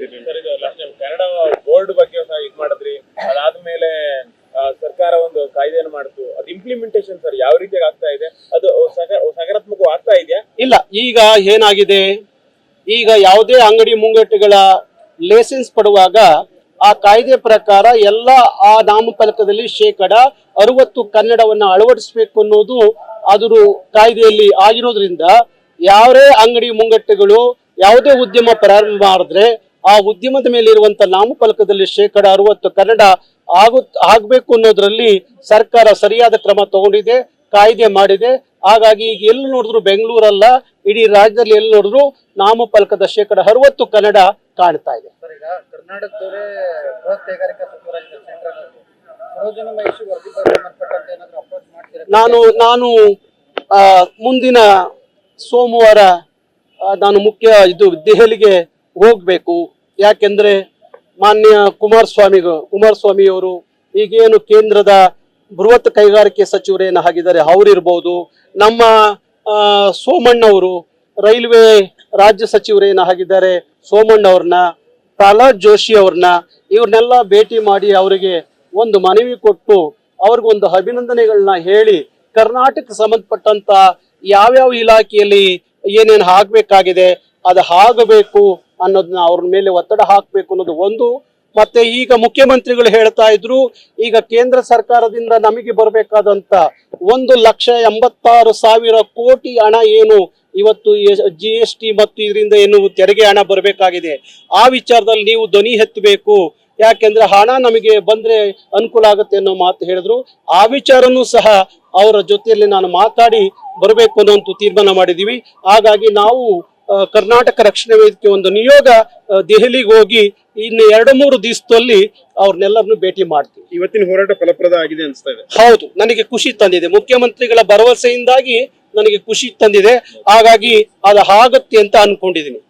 Last time Kannada board ಬಗ್ಗೆ ಇದು ಮಾಡಿದ್ರಿ. ಅದಾದ್ಮೇಲೆ ಸರ್ಕಾರ ಒಂದು ಕಾಯ್ದೆಯನ್ನು ಮಾಡಿತು. ಅದು ಇಂಪ್ಲಿಮೆಂಟೇಷನ್ ಸರ್, ಯಾವ ರೀತಿ ಆಗ್ತಾ ಇದೆ? ಅದು ಸಕ- ಸಕಾರಾತ್ಮಕ ಆಗ್ತಾ ಇದೆಯಾ? ಇಲ್ಲ, ಈಗ ಏನಾಗಿದೆ? ಈಗ ಯಾವುದೇ ಅಂಗಡಿ ಮುಂಗಟ್ಟುಗಳ ಲೈಸೆನ್ಸ್ ಪಡುವಾಗ ಆ ಕಾಯ್ದೆ ಪ್ರಕಾರ ಎಲ್ಲ ಆ ನಾಮಫಲಕದಲ್ಲಿ ಶೇಕಡ ಅರವತ್ತು ಕನ್ನಡವನ್ನ ಅಳವಡಿಸಬೇಕು ಅನ್ನೋದು ಅದರ ಕಾಯ್ದೆಯಲ್ಲಿ ಆಗಿರೋದ್ರಿಂದ ಯಾವುದೇ ಅಂಗಡಿ ಮುಂಗಟ್ಟುಗಳು ಯಾವುದೇ ಉದ್ಯಮ ಪ್ರಾರಂಭ ಮಾಡಿದ್ರೆ ಆ ಉದ್ಯಮದ ಮೇಲೆ ಇರುವಂತ ನಾಮಫಲಕದಲ್ಲಿ ಶೇಕಡ ಅರವತ್ತು ಕನ್ನಡ ಆಗು ಆಗ್ಬೇಕು ಅನ್ನೋದ್ರಲ್ಲಿ ಸರ್ಕಾರ ಸರಿಯಾದ ಕ್ರಮ ತಗೊಂಡಿದೆ ಕಾಯ್ದೆ ಮಾಡಿದೆ. ಹಾಗಾಗಿ ಈಗ ಎಲ್ಲಿ ನೋಡಿದ್ರು ಬೆಂಗಳೂರಲ್ಲ ಇಡೀ ರಾಜ್ಯದಲ್ಲಿ ಎಲ್ಲಿ ನೋಡಿದ್ರು ನಾಮಫಲಕದ ಶೇಕಡ ಅರವತ್ತು ಕನ್ನಡ ಕಾಣ್ತಾ ಇದೆ. ನಾನು ನಾನು ಮುಂದಿನ ಸೋಮವಾರ ನಾನು ಮುಖ್ಯ ಇದು ದೆಹಲಿಗೆ ಹೋಗ್ಬೇಕು. ಯಾಕೆಂದ್ರೆ ಮಾನ್ಯ ಕುಮಾರಸ್ವಾಮಿ ಕುಮಾರಸ್ವಾಮಿಯವರು ಈಗೇನು ಕೇಂದ್ರದ ಬೃಹತ್ ಕೈಗಾರಿಕೆ ಸಚಿವರೇನು ಆಗಿದ್ದಾರೆ, ಅವರಿರ್ಬೋದು, ನಮ್ಮ ಸೋಮಣ್ಣವರು ರೈಲ್ವೆ ರಾಜ್ಯ ಸಚಿವರೇನು ಆಗಿದ್ದಾರೆ, ಸೋಮಣ್ಣವ್ರನ್ನ, ಪ್ರಹ್ಲಾದ್ ಜೋಶಿ ಅವ್ರನ್ನ, ಇವ್ರನ್ನೆಲ್ಲ ಭೇಟಿ ಮಾಡಿ ಅವರಿಗೆ ಒಂದು ಮನವಿ ಕೊಟ್ಟು ಅವ್ರಿಗೊಂದು ಅಭಿನಂದನೆಗಳನ್ನ ಹೇಳಿ ಕರ್ನಾಟಕ ಸಂಬಂಧಪಟ್ಟಂತ ಯಾವ್ಯಾವ ಇಲಾಖೆಯಲ್ಲಿ ಏನೇನು ಆಗಬೇಕಾಗಿದೆ, ಅದು ಆಗಬೇಕು ಅನ್ನೋದನ್ನ ಅವ್ರ ಮೇಲೆ ಒತ್ತಡ ಹಾಕಬೇಕು ಅನ್ನೋದು ಒಂದು. ಮತ್ತೆ ಈಗ ಮುಖ್ಯಮಂತ್ರಿಗಳು ಹೇಳ್ತಾ ಇದ್ರು, ಈಗ ಕೇಂದ್ರ ಸರ್ಕಾರದಿಂದ ನಮಗೆ ಬರಬೇಕಾದಂತ ಒಂದು ಲಕ್ಷ ಎಂಬತ್ತಾರು ಸಾವಿರ ಕೋಟಿ ಹಣ ಏನು ಇವತ್ತು ಜಿ ಎಸ್ ಟಿ ಮತ್ತು ಇದರಿಂದ ಏನು ತೆರಿಗೆ ಹಣ ಬರಬೇಕಾಗಿದೆ. ಆ ವಿಚಾರದಲ್ಲಿ ನೀವು ಧ್ವನಿ ಎತ್ತಬೇಕು. ಯಾಕೆಂದ್ರೆ ಹಣ ನಮಗೆ ಬಂದ್ರೆ ಅನುಕೂಲ ಆಗುತ್ತೆ ಅನ್ನೋ ಮಾತು ಹೇಳಿದ್ರು. ಆ ವಿಚಾರನೂ ಸಹ ಅವರ ಜೊತೆಯಲ್ಲಿ ನಾನು ಮಾತಾಡಿ ಬರಬೇಕು ಅನ್ನೋ ತೀರ್ಮಾನ ಮಾಡಿದೀವಿ. ಹಾಗಾಗಿ ನಾವು ಕರ್ನಾಟಕ ರಕ್ಷಣಾ ವೇದಿಕೆ ಒಂದು ನಿಯೋಗ ದೆಹಲಿಗೆ ಹೋಗಿ ಇನ್ನು ಎರಡು ಮೂರು ದಿವಸದಲ್ಲಿ ಅವ್ರನ್ನೆಲ್ಲರನ್ನು ಭೇಟಿ ಮಾಡ್ತೀವಿ. ಇವತ್ತಿನ ಹೋರಾಟ ಫಲಪ್ರದ ಆಗಿದೆ ಅನಿಸ್ತಾ ಇದೆ. ಹೌದು ನನಗೆ ಖುಷಿ ತಂದಿದೆ. ಮುಖ್ಯಮಂತ್ರಿಗಳ ಭರವಸೆಯಿಂದಾಗಿ ನನಗೆ ಖುಷಿ ತಂದಿದೆ. ಹಾಗಾಗಿ ಅದು ಆಗುತ್ತೆ ಅಂತ ಅನ್ಕೊಂಡಿದ್ದೀನಿ.